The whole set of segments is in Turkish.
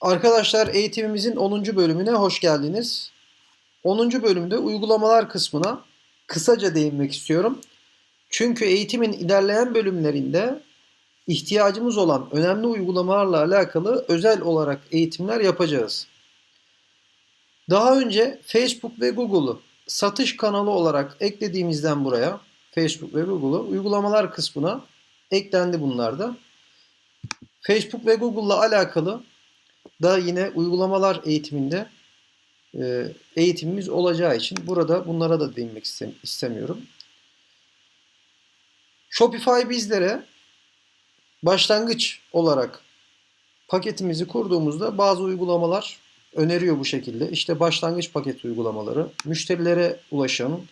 Arkadaşlar eğitimimizin 10. bölümüne hoş geldiniz. 10. bölümde uygulamalar kısmına kısaca değinmek istiyorum. Çünkü eğitimin ilerleyen bölümlerinde ihtiyacımız olan önemli uygulamalarla alakalı özel olarak eğitimler yapacağız. Daha önce Facebook ve Google'u satış kanalı olarak eklediğimizden buraya Facebook ve Google'u uygulamalar kısmına eklendi bunlar da. Facebook ve Google'la alakalı da yine uygulamalar eğitiminde e, eğitimimiz olacağı için burada bunlara da değinmek istem- istemiyorum. Shopify bizlere başlangıç olarak paketimizi kurduğumuzda bazı uygulamalar öneriyor bu şekilde. İşte başlangıç paket uygulamaları, müşterilere ulaşın,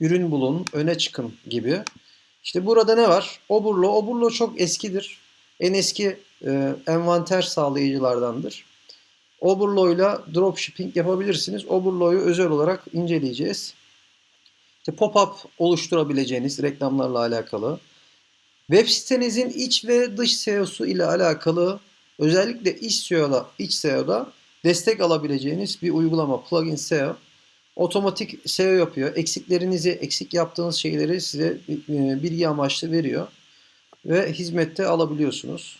ürün bulun, öne çıkın gibi. İşte burada ne var? Oburlo. Oburlo çok eskidir. En eski e, envanter sağlayıcılardandır. Oburlo ile dropshipping yapabilirsiniz. Oburlo'yu özel olarak inceleyeceğiz. İşte pop-up oluşturabileceğiniz reklamlarla alakalı. Web sitenizin iç ve dış SEO'su ile alakalı özellikle iç SEO'da, iç SEO'da destek alabileceğiniz bir uygulama plugin SEO. Otomatik SEO yapıyor. Eksiklerinizi, eksik yaptığınız şeyleri size e, bilgi amaçlı veriyor ve hizmette alabiliyorsunuz.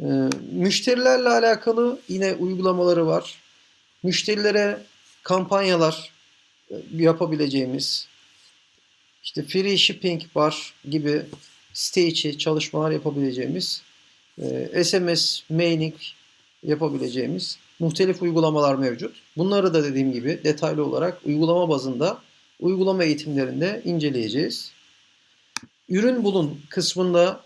Ee, müşterilerle alakalı yine uygulamaları var. Müşterilere kampanyalar e, yapabileceğimiz, işte free shipping var gibi site içi çalışmalar yapabileceğimiz, e, SMS, mailing yapabileceğimiz muhtelif uygulamalar mevcut. Bunları da dediğim gibi detaylı olarak uygulama bazında uygulama eğitimlerinde inceleyeceğiz. Ürün bulun kısmında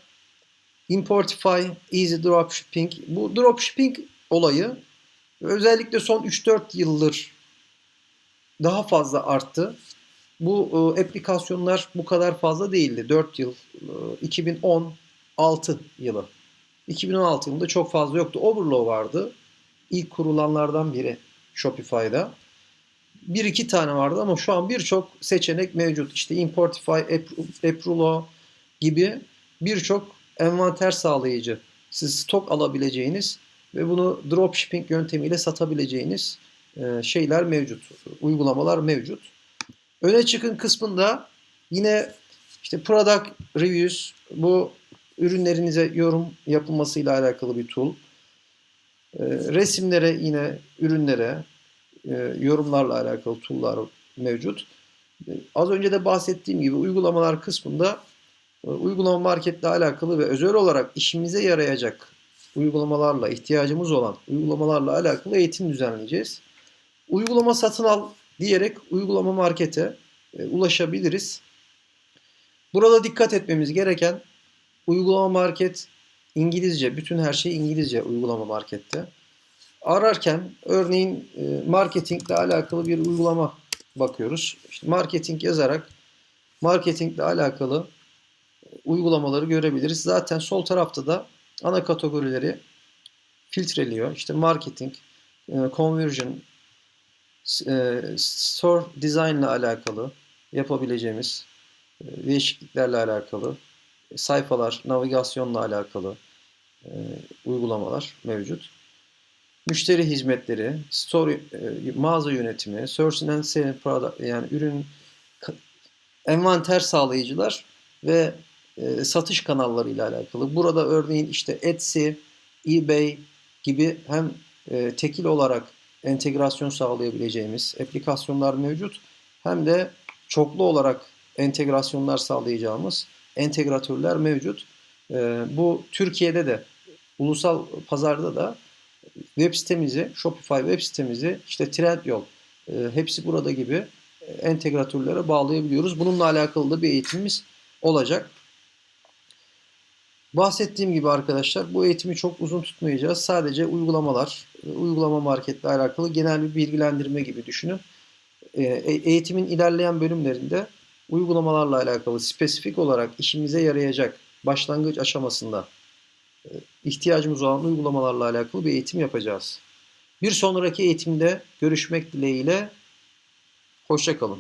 Importify, Easy Dropshipping. Bu dropshipping olayı özellikle son 3-4 yıldır daha fazla arttı. Bu e, aplikasyonlar bu kadar fazla değildi. 4 yıl, e, 2016 yılı. 2016 yılında çok fazla yoktu. Overflow vardı. İlk kurulanlardan biri Shopify'da. Bir iki tane vardı ama şu an birçok seçenek mevcut. İşte Importify, Aprulo gibi birçok envanter sağlayıcı. Siz stok alabileceğiniz ve bunu dropshipping yöntemiyle satabileceğiniz e, şeyler mevcut. Uygulamalar mevcut. Öne çıkın kısmında yine işte product reviews bu ürünlerinize yorum yapılmasıyla alakalı bir tool. E, resimlere yine ürünlere e, yorumlarla alakalı tool'lar mevcut. Az önce de bahsettiğim gibi uygulamalar kısmında uygulama marketle alakalı ve özel olarak işimize yarayacak uygulamalarla ihtiyacımız olan uygulamalarla alakalı eğitim düzenleyeceğiz. Uygulama satın al diyerek uygulama markete e, ulaşabiliriz. Burada dikkat etmemiz gereken uygulama market İngilizce, bütün her şey İngilizce uygulama markette. Ararken örneğin e, marketingle alakalı bir uygulama bakıyoruz. İşte marketing yazarak marketingle alakalı uygulamaları görebiliriz. Zaten sol tarafta da ana kategorileri filtreliyor. İşte marketing, e, conversion, e, store design ile alakalı yapabileceğimiz e, değişikliklerle alakalı sayfalar, navigasyonla alakalı uygulamalar mevcut. Müşteri hizmetleri, store, mağaza yönetimi, search and selling product yani ürün envanter sağlayıcılar ve e, satış kanalları ile alakalı. Burada örneğin işte Etsy, eBay gibi hem e, tekil olarak entegrasyon sağlayabileceğimiz aplikasyonlar mevcut hem de çoklu olarak entegrasyonlar sağlayacağımız entegratörler mevcut. E, bu Türkiye'de de ulusal pazarda da web sitemizi, Shopify web sitemizi, işte Trendyol e, hepsi burada gibi entegratörlere bağlayabiliyoruz. Bununla alakalı da bir eğitimimiz olacak. Bahsettiğim gibi arkadaşlar bu eğitimi çok uzun tutmayacağız. Sadece uygulamalar, e, uygulama marketle alakalı genel bir bilgilendirme gibi düşünün. E, e- Eğitimin ilerleyen bölümlerinde uygulamalarla alakalı spesifik olarak işimize yarayacak başlangıç aşamasında ihtiyacımız olan uygulamalarla alakalı bir eğitim yapacağız. Bir sonraki eğitimde görüşmek dileğiyle. Hoşçakalın.